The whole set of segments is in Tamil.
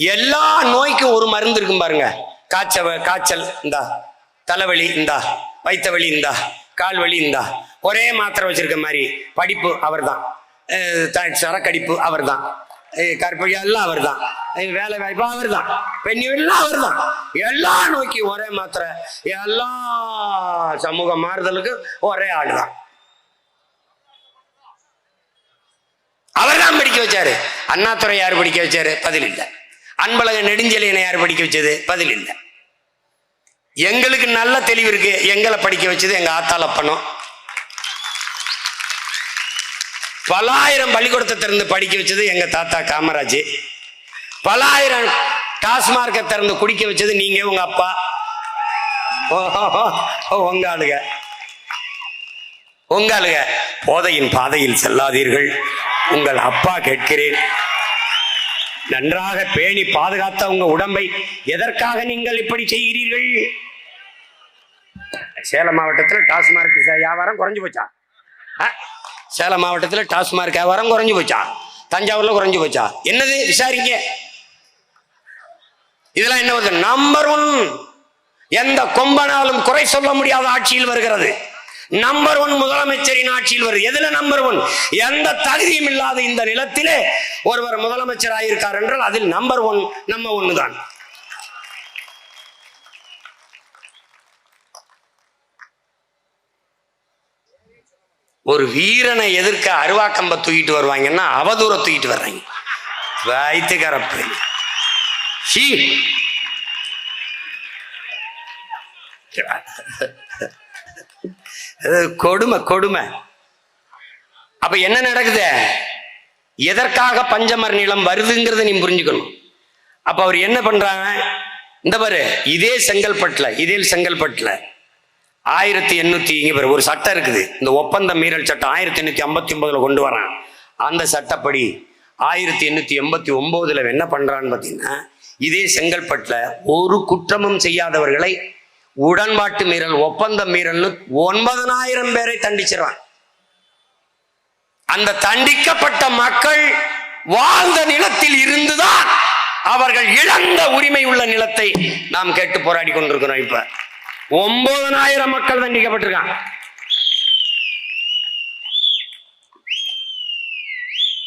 எல்லா நோய்க்கும் ஒரு மருந்து இருக்கும் பாருங்க. காய்ச்சல் காய்ச்சல் இந்தா. தலைவலி இந்தா. வைத்த வலி இந்தா. கால் வலி இந்தா. ஒரே மாத்திரை வச்சிருக்க மாதிரி. படிப்பு அவர்தான். தான் சரக்கடிப்பு அவர் தான் கற்பழி எல்லாம் அவர்தான். தான் வேலை வாய்ப்பு அவர்தான். பெண் எல்லாம் அவர்தான். எல்லா நோக்கி ஒரே மாத்திரை. எல்லா சமூக மாறுதலுக்கும் ஒரே ஆள் தான் அவர் தான் படிக்க வச்சாரு. அண்ணாத்துறை யார் படிக்க வச்சாரு? பதில் இல்லை. அன்பழக நெடுஞ்செழியனை யார் படிக்க வச்சது? பதில் இல்லை. எங்களுக்கு நல்ல தெளிவு இருக்கு. எங்களை படிக்க வச்சது எங்க ஆத்தால பணம் பலாயிரம் பள்ளிக்கூடத்தை திறந்து படிக்க வச்சது எங்க தாத்தா காமராஜ். பலாயிரம் டாஸ்மார்க்கை திறந்து குடிக்க வச்சது நீங்க உங்க அப்பா. ஓ, உங்க ஆளுங்க. உங்க ஆளுங்க போதையின் பாதையில் செல்லாதீர்கள். உங்கள் அப்பா கேட்கிறேன். நன்றாக பேணி பாதுகாத்த உங்க உடம்பை எதற்காக நீங்கள் இப்படி செய்கிறீர்கள்? சேலம் மாவட்டத்தில் டாஸ்மார்க் வியாபாரம் குறைஞ்சு போச்சா? ஆ? சேலம் மாவட்டத்தில் டாஸ்மார்க் வியாபாரம் குறைஞ்சு போச்சா? தஞ்சாவூர்ல குறைஞ்சு போச்சா? என்னது விசாரிங்க. இதெல்லாம் என்ன நம்பர் ஒன் எந்த கொம்பனாலும் குறை சொல்ல முடியாத ஆட்சியில் வருகிறது. நம்பர் ஒன் முதலமைச்சரின் ஆட்சியில் வருது. எதுல நம்பர் ஒன் எந்த தகுதியும் இல்லாத இந்த நிலத்திலே ஒருவர் முதலமைச்சர் ஆயிருக்கார் என்றால் அதில் நம்பர் ஒன் நம்ம ஒண்ணுதான் ஒரு வீரனை எதிர்க்க அருவாக்கம்ப தூக்கிட்டு வருவாங்கன்னா அவதூற தூக்கிட்டு வர்றாங்க. வைத்துக்கரப்பு சீ கொடுமை கொடுமை. அப்ப என்ன நடக்குது? எதற்காக பஞ்சமர் நிலம் வருதுங்கிறத நீ புரிஞ்சுக்கணும். அப்ப அவர் என்ன பண்றாங்க? இந்த பாரு இதே செங்கல்பட்டுல இதே செங்கல்பட்டுல ஆயிரத்தி எண்ணூத்தி இங்க பாரு ஒரு சட்டம் இருக்குது. இந்த ஒப்பந்த மீறல் சட்டம் ஆயிரத்தி எண்ணூத்தி ஐம்பத்தி ஒன்பதுல கொண்டு வரான். அந்த சட்டப்படி ஆயிரத்தி எண்ணூத்தி எண்பத்தி ஒன்பதுல என்ன பண்றான்னு பாத்தீங்கன்னா இதே செங்கல்பட்டுல ஒரு குற்றமும் செய்யாதவர்களை உடன்பாட்டு மீறல் ஒப்பந்த மீறல்னு ஒன்பதனாயிரம் பேரை தண்டிச்சிடறான். அந்த தண்டிக்கப்பட்ட மக்கள் வாழ்ந்த நிலத்தில் இருந்துதான் அவர்கள் இழந்த உரிமை உள்ள நிலத்தை நாம் கேட்டு போராடி கொண்டிருக்கிறோம் இப்ப. ஒன்பதனாயிரம் மக்கள் தண்டிக்கப்பட்டிருக்கான்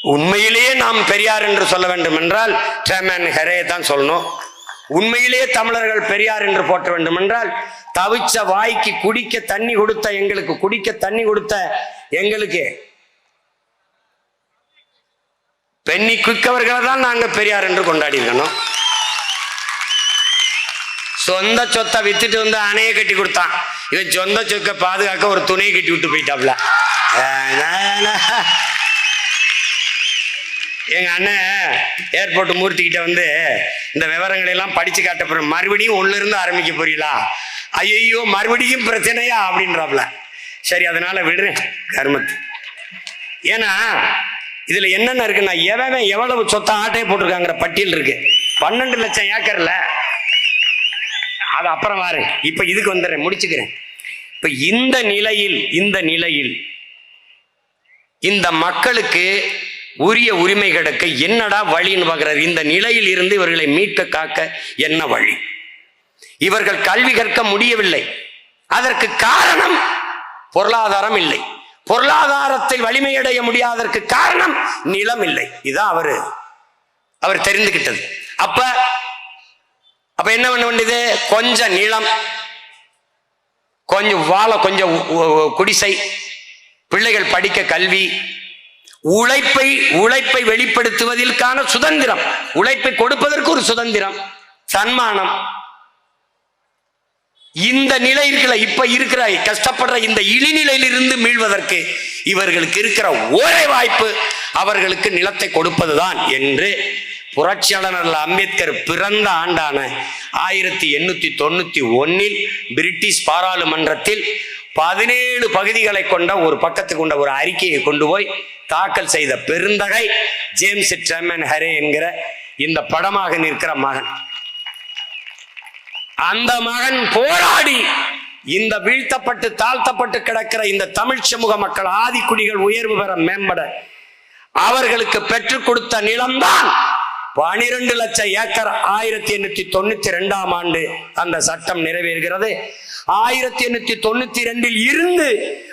உண்மையிலேயே நாம் பெரியார் என்று சொல்ல வேண்டும் என்றால் டேமன் ஹெரே தான் சொல்லணும். உண்மையிலேயே தமிழர்கள் பெரியார் என்று போற்ற வேண்டும் என்றால் தவிச்ச வாய்க்கு குடிக்க தண்ணி கொடுத்த எங்களுக்கு குடிக்க தண்ணி கொடுத்த எங்களுக்கு பெண்ணி குக்கவர்களை தான் நாங்க பெரியார் என்று கொண்டாடி இருக்கணும். சொந்த சொத்தை வித்துட்டு வந்து அணையை கட்டி கொடுத்தான். இவன் சொந்த சொத்தை பாதுகாக்க ஒரு துணையை கட்டி விட்டு போயிட்டாப்ல. எங்கள் அண்ணன் ஏர்போர்ட் மூர்த்திக்கிட்ட வந்து இந்த விவரங்களை எல்லாம் படிச்சு காட்ட மறுபடியும் உள்ளிருந்து ஆரம்பிக்க போறீங்களா? ஐயோ மறுபடியும் பிரச்சனையா? அப்படின்றாப்ல. சரி அதனால் விடுறேன் கர்மத்து ஏன்னா இதில் என்னென்ன இருக்குன்னா எவன் எவ்வளவு சொத்தை ஆட்டையை போட்டிருக்காங்கிற பட்டியல் இருக்கு. பன்னெண்டு லட்சம் ஏக்கரில். அது அப்புறம் வாரு இப்போ இதுக்கு வந்துடுறேன் முடிச்சுக்கிறேன். இப்போ இந்த நிலையில் இந்த நிலையில் இந்த மக்களுக்கு உரிய உரிமை கிடைக்க என்னடா வழின்னு பார்க்கிறார். இந்த நிலையில் இருந்து இவர்களை மீட்க காக்க என்ன வழி? இவர்கள் கல்வி கற்க முடியவில்லை. அதற்கு காரணம் பொருளாதாரம் இல்லை. பொருளாதாரத்தை வலிமையடைய முடியாததற்கு காரணம் நிலம் இல்லை. இதான் அவரு அவர் தெரிந்துகிட்டது. அப்ப அப்ப என்ன பண்ண வேண்டியது? கொஞ்சம் நிலம் கொஞ்சம் வாழ கொஞ்சம் குடிசை பிள்ளைகள் படிக்க கல்வி உழைப்பை உழைப்பை வெளிப்படுத்துவதற்கான சுதந்திரம். உழைப்பை கொடுப்பதற்கு ஒரு சுதந்திரம். சன்மானம். இந்த நிலை இருக்கல இப்ப இருக்கிற கஷ்டப்படுற இந்த இழிநிலையிலிருந்து மீள்வதற்கு இவர்களுக்கு இருக்கிற ஒரே வாய்ப்பு அவர்களுக்கு நிலத்தை கொடுப்பதுதான் என்று புரட்சியாளர் அம்பேத்கர் பிறந்த ஆண்டான ஆயிரத்தி எண்ணூத்தி தொண்ணூத்தி ஒன்னில் பிரிட்டிஷ் பாராளுமன்றத்தில் பதினேழு பகுதிகளை கொண்ட ஒரு பக்கத்து கொண்ட ஒரு அறிக்கையை கொண்டு போய் தாக்கல் செய்த பெருந்தகை ஜேம்ஸ் ட்ரெமன் ஹரே என்கிற இந்த படமாக நிற்கிற மகன். அந்த மகன் போராடி இந்த வீழ்த்தப்பட்டு தாழ்த்தப்பட்டு கிடக்கிற இந்த தமிழ் சமூக மக்கள் ஆதிக்குடிகள் உயர்வு பெற மேம்பட அவர்களுக்கு பெற்றுக் கொடுத்த நிலம்தான் பனிரெண்டு லட்சம் ஏக்கர் ஆயிரத்தி எண்ணூத்தி தொண்ணூத்தி ரெண்டாம் ஆண்டு அந்த சட்டம் நிறைவேறுகிறது. ஆயிரத்தி எண்ணூத்தி தொண்ணூத்தி ரெண்டில் இருந்து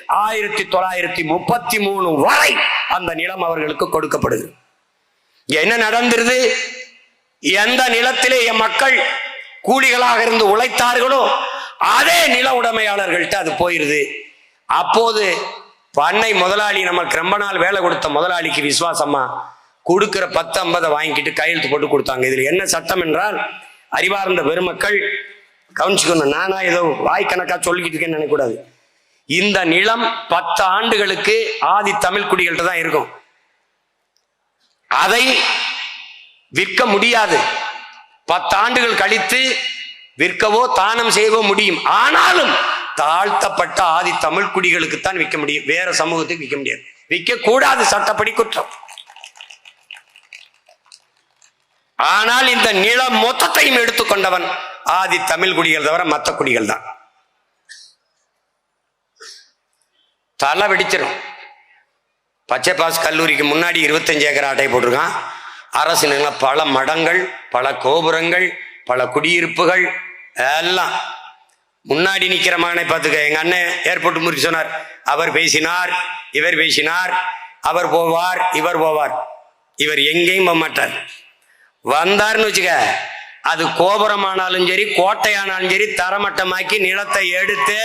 ஆயிரத்தி தொள்ளாயிரத்தி முப்பத்தி மூணு வரை அந்த நிலம் அவர்களுக்கு கொடுக்கப்படுது. என்ன நடந்திருது? எந்த நிலத்திலே என் மக்கள் கூலிகளாக இருந்து உழைத்தார்களோ அதே நில உடைமையாளர்கள்ட்ட அது போயிருது. அப்போது பண்ணை முதலாளி நமக்கு ரொம்ப நாள் வேலை கொடுத்த முதலாளிக்கு விசுவாசமா கொடுக்கிற பத்து ஐம்பதை வாங்கிக்கிட்டு கையெழுத்து போட்டு கொடுத்தாங்க. இதுல என்ன சட்டம் என்றால் அறிவார்ந்த பெருமக்கள் கவனிச்சுக்கணும் நானா ஏதோ வாய்க்கணக்கா சொல்லிக்கிட்டு இருக்கேன்னு நினைக்கூடாது இந்த நிலம் பத்து ஆண்டுகளுக்கு ஆதி தமிழ் குடிகள்கிட்ட தான் இருக்கும். அதை விற்க முடியாது. பத்து ஆண்டுகள் கழித்து விற்கவோ தானம் செய்யவோ முடியும். ஆனாலும் தாழ்த்தப்பட்ட ஆதி தமிழ் குடிகளுக்கு தான் விற்க முடியும். வேற சமூகத்துக்கு விற்க முடியாது. விற்க கூடாது சட்டப்படி குற்றம். ஆனால் இந்த நிலம் மொத்தத்தையும் எடுத்துக்கொண்டவன் ஆதி தமிழ் குடிகள் தவிர மற்ற குடிகள் தான். தலை வெடிச்சிடும் பச்சை பாஸ் கல்லூரிக்கு முன்னாடி இருபத்தஞ்சு ஏக்கர் ஆட்டை போட்டிருக்கான். அரசு பல மடங்கள் பல கோபுரங்கள் பல குடியிருப்புகள் எல்லாம். முன்னாடி நிற்கிற மகனை பார்த்துக்க எங்க அண்ணன் ஏர்போர்ட் முறிச்சு சொன்னார் அவர் பேசினார் இவர் பேசினார் அவர் போவார் இவர் போவார். இவர் எங்கேயும் போக மாட்டார். வந்தார்னு வச்சுக்க அது கோபுரமானாலும் சரி கோட்டையானாலும் சரி தரமட்டமாக்கி நிலத்தை எடுத்து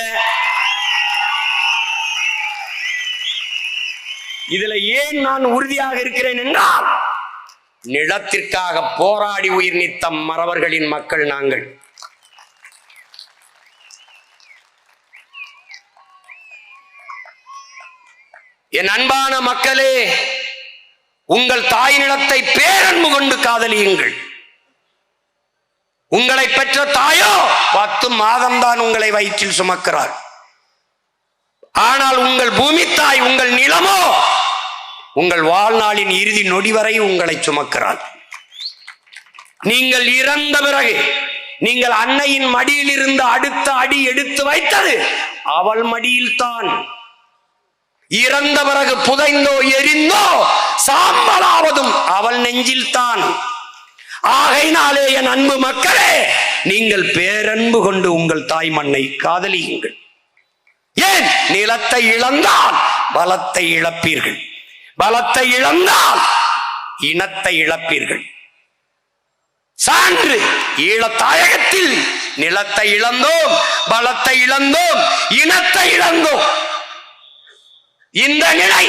இதுல ஏன் நான் உறுதியாக இருக்கிறேன் என்றால் நிலத்திற்காக போராடி உயிர் நீத்த மறவர்களின் மக்கள் நாங்கள். என் அன்பான மக்களே உங்கள் தாய் நிலத்தை பேரன்பு கொண்டு காதலியுங்கள். உங்களை பெற்ற தாயோ பத்து மாதம்தான் உங்களை வயிற்றில் சுமக்கிறார். ஆனால் உங்கள் பூமி தாய் உங்கள் நிலமோ உங்கள் வாழ்நாளின் இறுதி நொடி வரை உங்களை சுமக்கிறார். நீங்கள் இறந்த பிறகு நீங்கள் அன்னையின் மடியில் இருந்து அடுத்த அடி எடுத்து வைத்தது அவள் மடியில் தான் இறந்த பிறகு புதைந்தோ எரிந்தோ சாம்பலாவதும் அவள் நெஞ்சில் தான் ஆகையினாலே என் அன்பு மக்களே நீங்கள் பேரன்பு கொண்டு உங்கள் தாய் மண்ணை காதலியுங்கள். ஏன்? நிலத்தை இழந்தால் பலத்தை இழப்பீர்கள். பலத்தை இழந்தால் இனத்தை இழப்பீர்கள். சான்று ஈழத்தாயகத்தில் நிலத்தை இழந்தோம் பலத்தை இழந்தோம் இனத்தை இழந்தோம். இந்த நிலை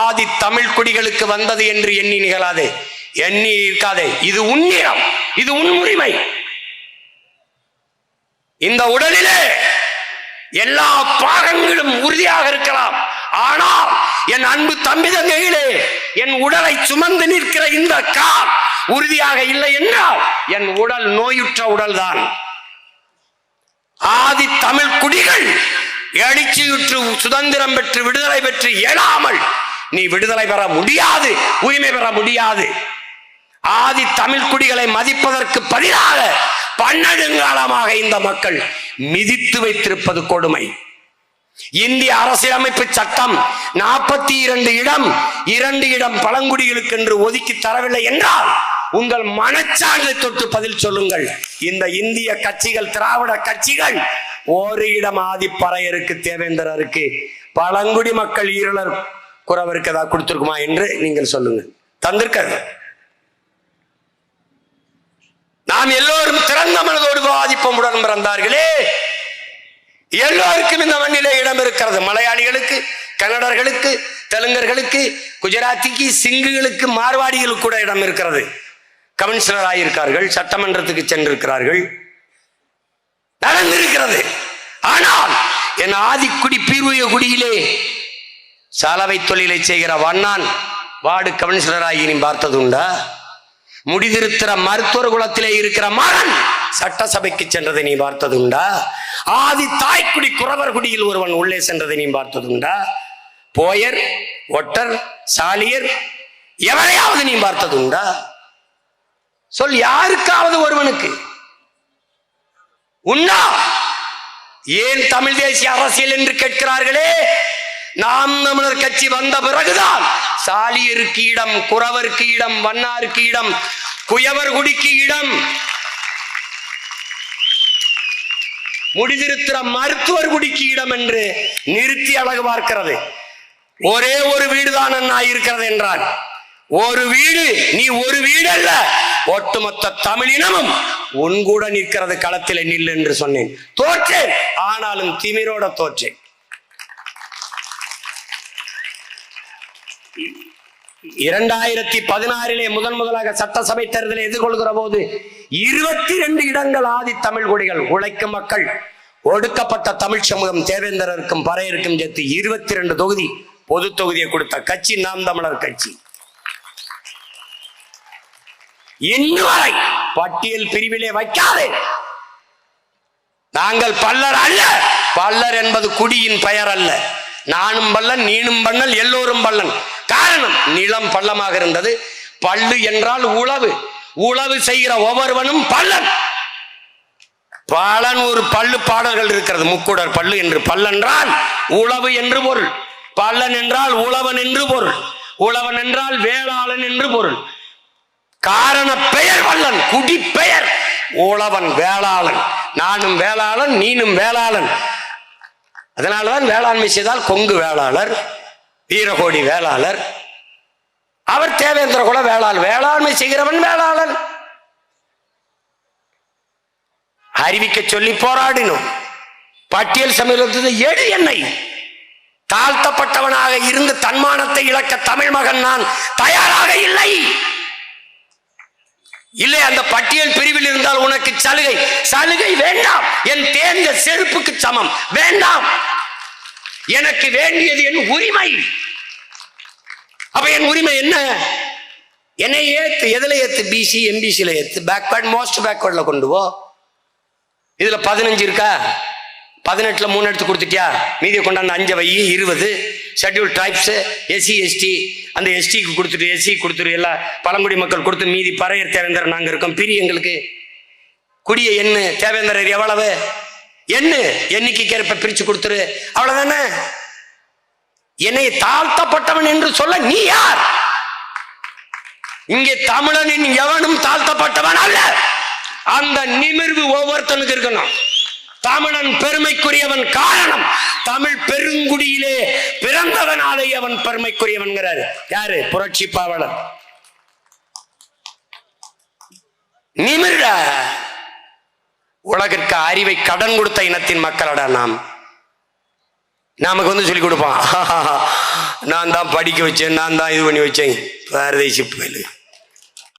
ஆதி தமிழ் குடிகளுக்கு வந்தது என்று எண்ணி நிகழாதே எண்ணி இருக்காதே இது உன்னிடம் இது உன் உரிமை. இந்த உடலிலே எல்லா பாகங்களும் உறுதியாக இருக்கலாம். ஆனால் என் அன்பு தம்பி தங்கையிலே என் உடலை சுமந்து நிற்கிற இந்த கால் உறுதியாக இல்லை என்றால் என் உடல் நோயுற்ற உடல்தான். ஆதி தமிழ் குடிகள் எழுச்சியுற்று சுதந்திரம் பெற்று விடுதலை பெற்று எழாமல் நீ விடுதலை பெற முடியாது உரிமை பெற முடியாது. ஆதி தமிழ் குடிகளை மதிப்பதற்கு பதிலாக பன்னெடுங்காலமாக இந்த மக்கள் மிதித்து வைத்திருப்பது கொடுமை. இந்திய அரசியலமைப்பு சட்டம் நாற்பத்தி இரண்டு இடம் இரண்டு இடம் பழங்குடிகளுக்கு என்று ஒதுக்கி தரவில்லை என்றால் உங்கள் மனச்சான்றை தொட்டு பதில் சொல்லுங்கள். இந்த இந்திய கட்சிகள் திராவிட கட்சிகள் ஒரு இடம் ஆதிப்பறையருக்கு தேவேந்திரருக்கு பழங்குடி மக்கள் ஈரலர் குறவருக்கு ஏதாவது கொடுத்துருக்குமா என்று நீங்கள் சொல்லுங்க. தந்திருக்காது நாம் எல்லோரும் திறந்த மனதோடு விவாதிப்போம் உடன் பிறந்தார்களே. எல்லோருக்கும் இந்த மண்ணிலே இடம் இருக்கிறது. மலையாளிகளுக்கு கன்னடர்களுக்கு தெலுங்கர்களுக்கு குஜராத்திக்கு சிங்குகளுக்கு மார்வாடிகளுக்கு கூட இடம் இருக்கிறது. கமிஷனர் ஆகியிருக்கார்கள் சட்டமன்றத்துக்கு சென்றிருக்கிறார்கள். நடந்திருக்கிறது ஆனால் என் ஆதிக்குடி பீர்வய குடியிலே சலவை தொழிலை செய்கிற வண்ணான் வார்டு கவுன்சிலராகி நீ பார்த்ததுண்டா? முடிதிருத்திர மருத்துவர் குலத்திலே இருக்கிற மகன் சட்டசபைக்கு சென்றதை நீ பார்த்ததுண்டா? ஆதி தாய்க்குடி குறவர் குடியில் ஒருவன் உள்ளே சென்றதை நீ பார்த்ததுண்டா? போயர் ஒட்டர் சாலியர் எவரையாவது நீ பார்த்ததுண்டா? சொல் யாருக்காவது ஒருவனுக்கு? உண்ணா! ஏன் தமிழ் தேசிய அரசியல் என்று கேட்கிறார்களே? நாம் தமிழர் கட்சி வந்த பிறகுதான் சாலியருக்கு இடம் குறவருக்கு இடம் வண்ணாருக்கு இடம் குயவர் குடிக்கு இடம். முடிதிருத்திர மருத்துவர் குடிக்கு இடம் என்று நிறுத்தி அழகு பார்க்கிறது. ஒரே ஒரு வீடுதான் அண்ணா இருக்கிறது என்றான் ஒரு வீடு நீ ஒரு வீடு அல்ல ஒட்டுமொத்த தமிழினமும் உன் கூட நிற்கிறது களத்தில் நில் என்று சொன்னேன். தோற்றேன் ஆனாலும் திமிரோட தோற்றேன். இரண்டாயிரத்தி பதினாறிலே முதன் முதலாக சட்டசபை தேர்தலை எதிர்கொள்கிற போது இருபத்தி ரெண்டு இடங்கள் ஆதி தமிழ் குடிகள் உழைக்கும் மக்கள் ஒடுக்கப்பட்ட தமிழ் சமூகம் தேவேந்திரருக்கும் பறையருக்கும் சேர்த்து இருபத்தி ரெண்டு தொகுதி பொது தொகுதியை கொடுத்த கட்சி நாம் தமிழர் கட்சி. இன்று வரை பட்டியல் பிரிவிலே வைக்காதே. நாங்கள் பல்லர் அல்ல. பல்லர் என்பது குடியின் பெயர் அல்ல. நானும் பல்லன் நீனும் பல்லன் எல்லோரும் பல்லன். காரணம் நிலம் பள்ளமாக இருந்தது. பல்லு என்றால் உழவு. உழவு செய்கிற ஒவ்வொருவனும் பல்லன். பலன் ஒரு பல்லு பாடல்கள் இருக்கிறது. முக்குடர் பல்லு என்று. பல்லென்றால் உழவு என்று பொருள். பல்லன் என்றால் உழவன் என்று பொருள். உழவன் என்றால் வேளாளன் என்று பொருள். காரண பெயர் வல்லன் குடி பெயர். உழவன் வேளாளன் நானும் வேளாளன் நீனும் வேளாளன். அதனாலதான் வேளாண்மை செய்தால் கொங்கு வேளாளர் வீரகோடி வேளாளர். அவர் தேவேந்திர குல வேளாள் வேளாண்மை செய்கிறவன் வேளாளன். அறிவிக்க சொல்லி போராடினோம். பட்டியல் சமீபத்தில் எடு என்னை. தாழ்த்தப்பட்டவனாக இருந்து தன்மானத்தை இழக்க தமிழ் மகன் நான் தயாராக இல்லை. இல்லை அந்த பட்டியல் பிரிவில் இருந்தால் உனக்கு சலுகை. சலுகை வேண்டாம். என் தேர்ந்த செருப்புக்கு சமம். வேண்டாம். எனக்கு வேண்டியது என் உரிமை. அப்ப என் உரிமை என்ன? என்னை ஏத்து எதுல ஏத்து? பிசி எம்பிசியில் ஏத்து. பேக்வேர்ட் மோஸ்ட் பேக்வேர்ட்ல கொண்டு போ. இதுல பதினஞ்சு இருக்கா? பதினெட்டுல மூணு எடுத்து கொடுத்துட்டியா? மீதியை கொண்டாந்து அஞ்சு வை இருபது. ஷெட்யூல் டைப்ஸு எஸ்சி எஸ்டி அந்த எஸ்டிக்கு கொடுத்துட்டு எஸ்சி கொடுத்துட்டு எல்லா பழங்குடி மக்கள் கொடுத்து மீதி பறையர் தேவேந்தர் நாங்கள் இருக்கோம். பிரி எங்களுக்கு. குடிய எண்ணு தேவேந்தரர் எவ்வளவு? எண்ணு. எண்ணிக்கைக்கு ஏற்ப பிரித்து கொடுத்துரு. அவ்வளோதானே என்னை தாழ்த்தப்பட்டவன் என்று சொல்ல நீ யார்? இங்கே தமிழனின் எவனும் தாழ்த்தப்பட்டவன் அல்ல. அந்த நிமிர்வு ஒவ்வொருத்தனுக்கு இருக்கணும். தமிழன் பெருமைக்குரியவன் காரணம் தமிழ் பெருங்குடியிலே பிறந்தவனாலே அவன் பெருமைக்குரியவன்கிறாரு. யாரு? புரட்சி பாவலர். நிமிர உலகிற்கு அறிவை கடன் கொடுத்த இனத்தின் மக்களடா நாம்? நமக்கு வந்து சொல்லி கொடுப்பான் நான் தான் படிக்க வச்சேன் நான் தான் இது பண்ணி வச்சேன். பாரதேசி பயிலு